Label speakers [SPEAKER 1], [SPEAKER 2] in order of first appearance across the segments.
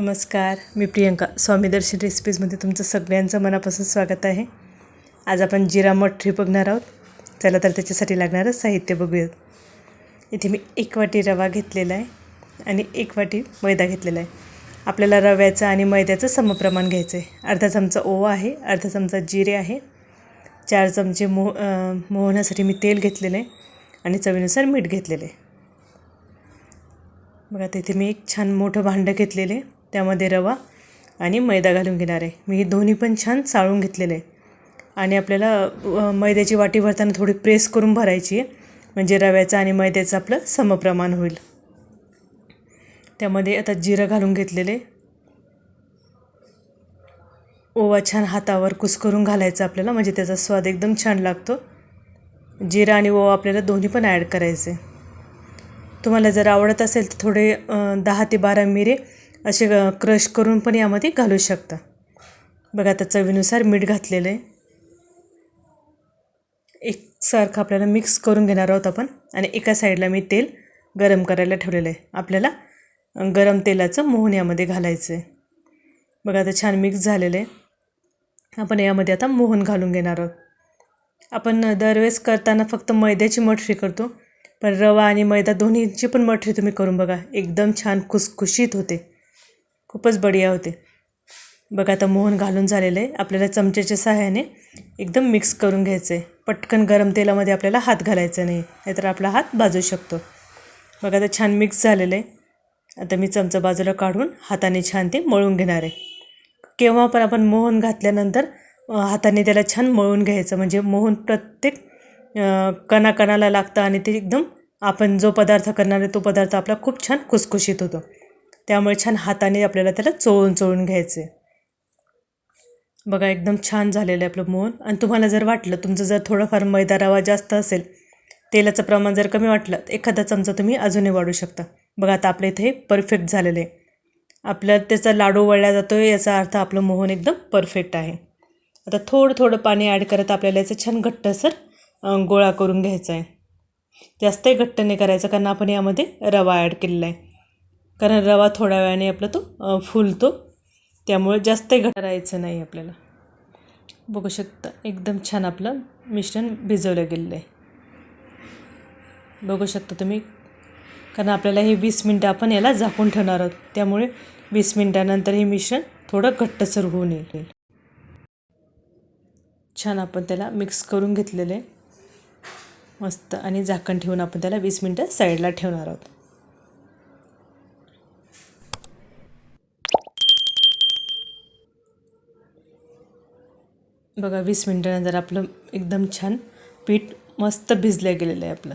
[SPEAKER 1] नमस्कार मी प्रियंका. स्वामी दर्शन रेसिपीजमध्ये तुमचं सगळ्यांचं मनापासून स्वागत आहे. आज आपण जिरा मठरी बघणार आहोत. चला तर त्याच्यासाठी लागणारं साहित्य बघूयात. इथे मी एक वाटी रवा घेतलेला आहे आणि एक वाटी मैदा घेतलेला आहे. आपल्याला रव्याचं आणि मैद्याचं समप्रमाण घ्यायचं आहे. अर्धा चमचा ओवा आहे अर्धा चमचा जिरे आहे चार चमचे मोह मोहण्यासाठी मी तेल घेतलेलं आहे आणि चवीनुसार मीठ घेतलेलं आहे. बघा तिथे मी एक छान मोठं भांडं घेतलेलं आहे. त्यामध्ये रवा आणि मैदा घालून घेणार आहे. मी हे दोन्ही पण छान चाळून घेतलेलं आहे. आणि आपल्याला मैद्याची वाटी भरताना थोडी प्रेस करून भरायची आहे. म्हणजे रव्याचं आणि मैद्याचं आपलं समप्रमाण होईल. त्यामध्ये आता जिरं घालून घेतलेले ओवा छान हातावर कुस्करून घालायचा आपल्याला. म्हणजे त्याचा स्वाद एकदम छान लागतो. जिरा आणि ओवा आपल्याला दोन्ही पण ॲड करायचे तुम्हाला जर आवडत असेल तर थोडे दहा ते बारा मिरे असे क्रश करून पण यामध्ये घालू शकता. बघा आता चवीनुसार मीठ घातलेलं आहे एकसारखं आपल्याला मिक्स करून घेणार आहोत आपण. आणि एका साईडला मी तेल गरम करायला ठेवलेलं आहे आपल्याला गरम तेलाचं मोहन यामध्ये घालायचं आहे बघा आता छान मिक्स झालेलं आहे आपण यामध्ये आता मोहन घालून घेणार आहोत. आपण दरवेळेस करताना फक्त मैद्याची मठरी करतो. पण रवा आणि मैदा दोन्हीची पण मठरी तुम्ही करून बघा. एकदम छान खुसखुशीत होते. खूपच बढिया होते. बघा आता मोहन घालून झालेलं आहे. आपल्याला चमच्याच्या सहाय्याने एकदम मिक्स करून घ्यायचं आहे पटकन गरम तेलामध्ये आपल्याला हात घालायचा नाही नाहीतर आपला हात भाजू शकतो. बघा आता छान मिक्स झालेलं आहे. आता मी चमचा बाजूला काढून हाताने छान ते मळून घेणार आहे. केव्हा पण आपण मोहन घातल्यानंतर हाताने त्याला छान मळून घ्यायचं. म्हणजे मोहन प्रत्येक कणाकणाला लागतं आणि ते एकदम आपण जो पदार्थ करणार आहे तो पदार्थ आपला खूप छान खुसखुशीत होतो. त्यामुळे छान हाताने आपल्याला त्याला चोळून चोळून घ्यायचं आहे बघा एकदम छान झालेलं आहे आपलं मोहन. आणि तुम्हाला जर वाटलं तुमचं जर थोडंफार मैदा रवा जास्त असेल तेलाचं प्रमाण जर कमी वाटलं तर एखादा चमचा तुम्ही अजूनही वाढू शकता. बघा आता आपलं इथे परफेक्ट झालेलं आहे. आपल्या त्याचा लाडू वळला जातो आहे याचा अर्थ आपलं मोहन एकदम परफेक्ट आहे. आता थोडं थोडं पाणी ॲड करत आपल्याला याचं छान घट्टसर अं, गोळा करून घ्यायचा आहे. जास्तही घट्ट नाही करायचं कारण आपण यामध्ये रवा ॲड केलेला आहे. कारण रवा थोड्या वेळाने आपला तो फुलतो. त्यामुळे जास्तही घट्ट करायचं नाही आपल्याला. बघू शकता एकदम छान आपलं मिश्रण भिजवलं गेलेलं आहे. बघू शकता तुम्ही कारण आपल्याला हे वीस मिनटं आपण याला झाकून ठेवणार आहोत. त्यामुळे वीस मिनटानंतर हे मिश्रण थोडं घट्टसर होऊन येईल. छान आपण त्याला मिक्स करून घेतलेलं आहे. मस्त आणि झाकण ठेवून आपण त्याला वीस मिनटं साईडला ठेवणार आहोत. बघा वीस मिनटानंतर आपलं एकदम छान पीठ मस्त भिजलं गेलेलं आहे आपलं.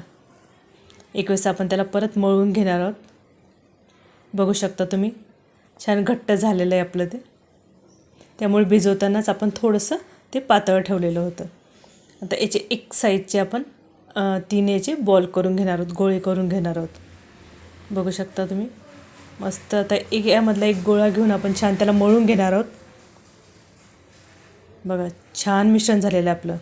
[SPEAKER 1] एक वेळेस आपण त्याला परत मळून घेणार आहोत. बघू शकता तुम्ही छान घट्ट झालेलं आहे आपलं ते. त्यामुळे भिजवतानाच आपण थोडंसं ते पातळ ठेवलेलं होतं. आता याचे एक साईजचे आपण तीन याचे बॉल करून घेणार आहोत गोळे करून घेणार आहोत. बघू शकता तुम्ही. मस्त आता एक यामधला एक गोळा घेऊन आपण छान त्याला मळून घेणार आहोत. बघा छान मिश्रण झालेलं आहे आपलं.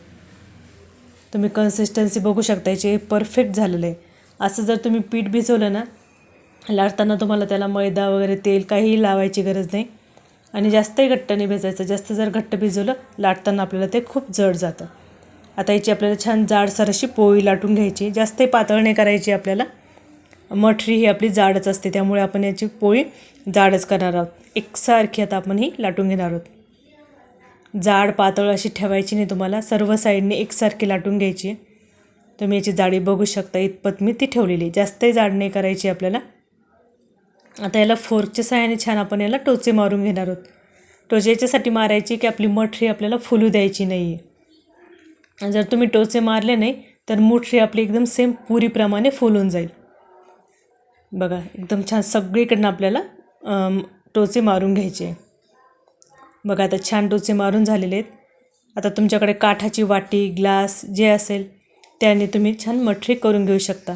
[SPEAKER 1] तुम्ही कन्सिस्टन्सी बघू शकता याचे परफेक्ट झालेलं आहे. असं जर तुम्ही पीठ भिजवलं ना लाटताना तुम्हाला त्याला मैदा वगैरे तेल काहीही लावायची गरज नाही. आणि जास्तही घट्ट नाही भिजायचं जास्त जर घट्ट भिजवलं लाटताना आपल्याला ते खूप जड जातं. आता याची आपल्याला छान जाडसर अशी पोळी लाटून घ्यायची. जास्तही पातळ नाही करायची आपल्याला. मठरी ही आपली जाडच असते त्यामुळे आपण याची पोळी जाडच करणार आहोत. एकसारखी आता आपण ही लाटून घेणार आहोत. जाड पातळ अशी ठेवायची नाही तुम्हाला. सर्व साईडने एकसारखी लाटून घ्यायची. आहे तुम्ही याची जाडी बघू शकता. इतपत मी ती ठेवलेली आहे. जास्तही जाड नाही करायची आपल्याला. आता याला फोर्कच्या सहाय्याने छान आपण याला टोचे मारून घेणार आहोत. टोचे याच्यासाठी मारायची की आपली मठरी आपल्याला फुलू द्यायची नाही आहे. जर तुम्ही टोचे मारले नाही तर मुठरी आपली एकदम सेम पुरीप्रमाणे फुलून जाईल. बघा एकदम छान सगळीकडनं आपल्याला टोचे मारून घ्यायचे. आहे बघा आता छान डोसे मारून झालेले आहेत. आता तुमच्याकडे काठाची वाटी ग्लास जे असेल त्याने तुम्ही छान मठरी करून घेऊ शकता.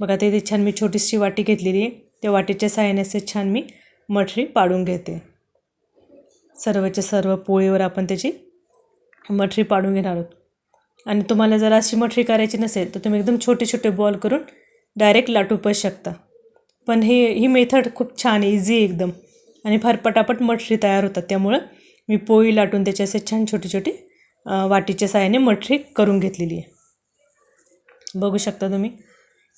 [SPEAKER 1] बघा ते इथे छान मी छोटीशी वाटी घेतलेली आहे. त्या वाटीच्या साह्याने असे छान मी मठरी पाडून घेते. सर्वच्या सर्व पोळीवर आपण त्याची मठरी पाडून घेणार आहोत. आणि तुम्हाला जर अशी मठरी करायची नसेल तर तुम्ही एकदम छोटे छोटे बॉल करून डायरेक्ट लाटू पण शकता. पण हे ही मेथड खूप छान इझी एकदम. आणि फार पटापट मठरी तयार होतात. त्यामुळं मी पोळी लाटून त्याचे असे छान छोटी छोटी वाटीच्या साहाय्याने मठरी करून घेतलेली आहे. बघू शकता तुम्ही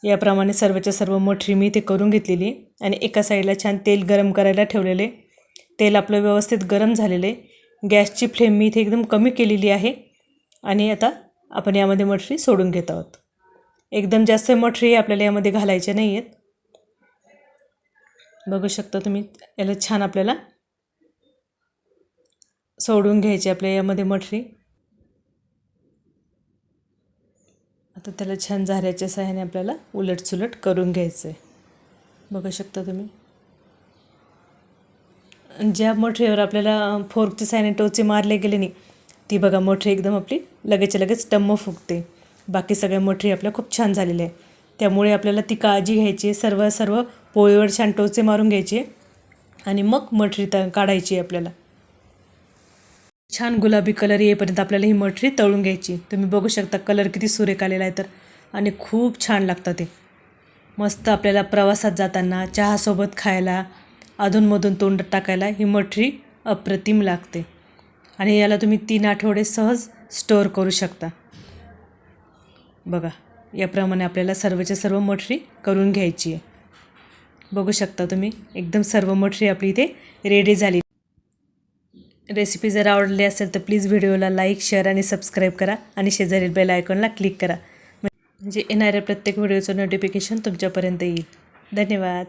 [SPEAKER 1] याप्रमाणे सर्वच्या सर्व मठरी मी इथे करून घेतलेली आहे. आणि एका साईडला छान तेल गरम करायला ठेवलेले तेल आपलं व्यवस्थित गरम झालेलं आहे. गॅसची फ्लेम मी इथे एकदम कमी केलेली आहे. आणि आता आपण यामध्ये मठरी सोडून घेत आहोत. एकदम जास्त मठरी आपल्याला यामध्ये घालायचे नाही आहेत. बघू शकता तुम्ही याला छान आपल्याला सोडून घ्यायची आपल्या यामध्ये मठरी. आता त्याला छान झाऱ्याच्या सहाय्याने आपल्याला उलटसुलट करून घ्यायचं आहे बघू शकता तुम्ही. ज्या मठरीवर आपल्याला फोर्कच्या साहाय्याने टोचे मारले गेले नाही ती बघा मठरी एकदम आपली लगेचच्या लगेच टम्म फुगते. बाकी सगळ्या मठरी आपल्या खूप छान झालेल्या आहे त्यामुळे आपल्याला ती काळजी घ्यायची आहे. सर्व सर्व पोळीवर छान टोचे मारून घ्यायचे आणि मग मठरी त काढायची आहे आपल्याला. छान गुलाबी कलर येईपर्यंत आपल्याला ही मठरी तळून घ्यायची. तुम्ही बघू शकता कलर किती सुरेख आलेला आहे तर. आणि खूप छान लागतं ते. मस्त आपल्याला प्रवासात जाताना चहासोबत खायला अधूनमधून तोंड टाकायला ही मठरी अप्रतिम लागते. आणि याला तुम्ही तीन आठवडे सहज स्टोअर करू शकता. बघा याप्रमाणे आपल्याला सर्वच्या सर्व मठरी करून घ्यायची आहे. बघू शकता तुम्ही. एकदम सर्व मठरी आपली इथे रेडी झाली. रेसिपी जर आवडली असेल तर प्लीज व्हिडिओला लाईक शेअर आणि सबस्क्राईब करा आणि शेजारील बेल आयकॉनला क्लिक करा. म्हणजे येणाऱ्या प्रत्येक व्हिडिओचं नोटिफिकेशन तुमच्यापर्यंत येईल. धन्यवाद.